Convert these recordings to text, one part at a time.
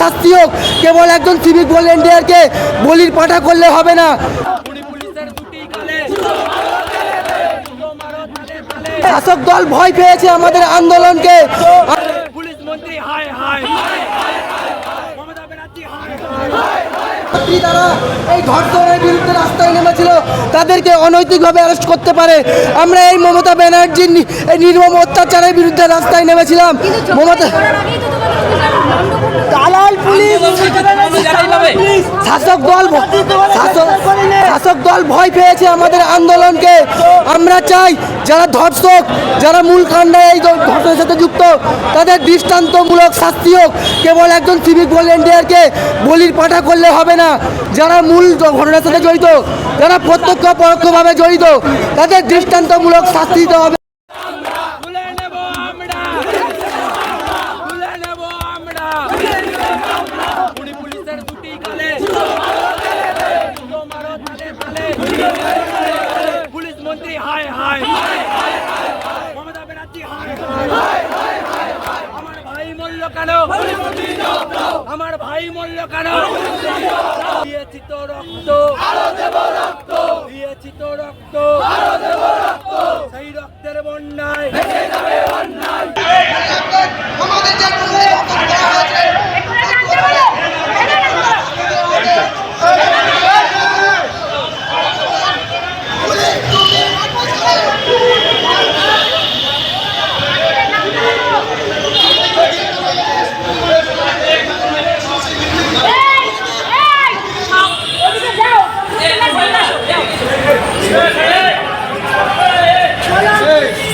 শাস্তি হোক। কেবল একজন সিভিক ভলেন্টিয়ারকে বলির পাঠা করলে হবে না। শাসক দল ভয় পেয়েছে আমাদের আন্দোলনকে। পুলিশ মন্ত্রী হায় হায় তারা এই ধর্ষণের বিরুদ্ধে রাস্তায় নেমেছিল তাদেরকে অনৈতিকভাবে অ্যারেস্ট করতে পারে। আমরা এই মমতা ব্যানার্জির এই নির্মম অত্যাচারের বিরুদ্ধে রাস্তায় নেমেছিলাম। মমতা দালাল পুলিশ শাসক দল শাসক শাসক দল ভয় পেয়েছে আমাদের আন্দোলনকে আমরা চাই যারা ধর্ষক যারা মূল কাণ্ডে এই ঘটনার সাথে যুক্ত তাদের দৃষ্টান্তমূলক শাস্তি হোক কেবল একজন সিভিক ভলেন্টিয়ারকে বলির পাঠা করলে হবে না যারা মূল ঘটনার সাথে জড়িত যারা প্রত্যক্ষ পরোক্ষভাবে জড়িত তাদের দৃষ্টান্তমূলক শাস্তি দিতে হবে পুলিশ মন্ত্রী, হায় হায় মমতা ব্যানার্জি, হায় আমার ভাই মূল্য কেন? আমার ভাই মূল্য কেন? দিয়েছি তো রক্ত। দিয়েছি রক্ত। সেই রক্তের বন্যায়। আমাদের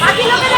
Aquí lo que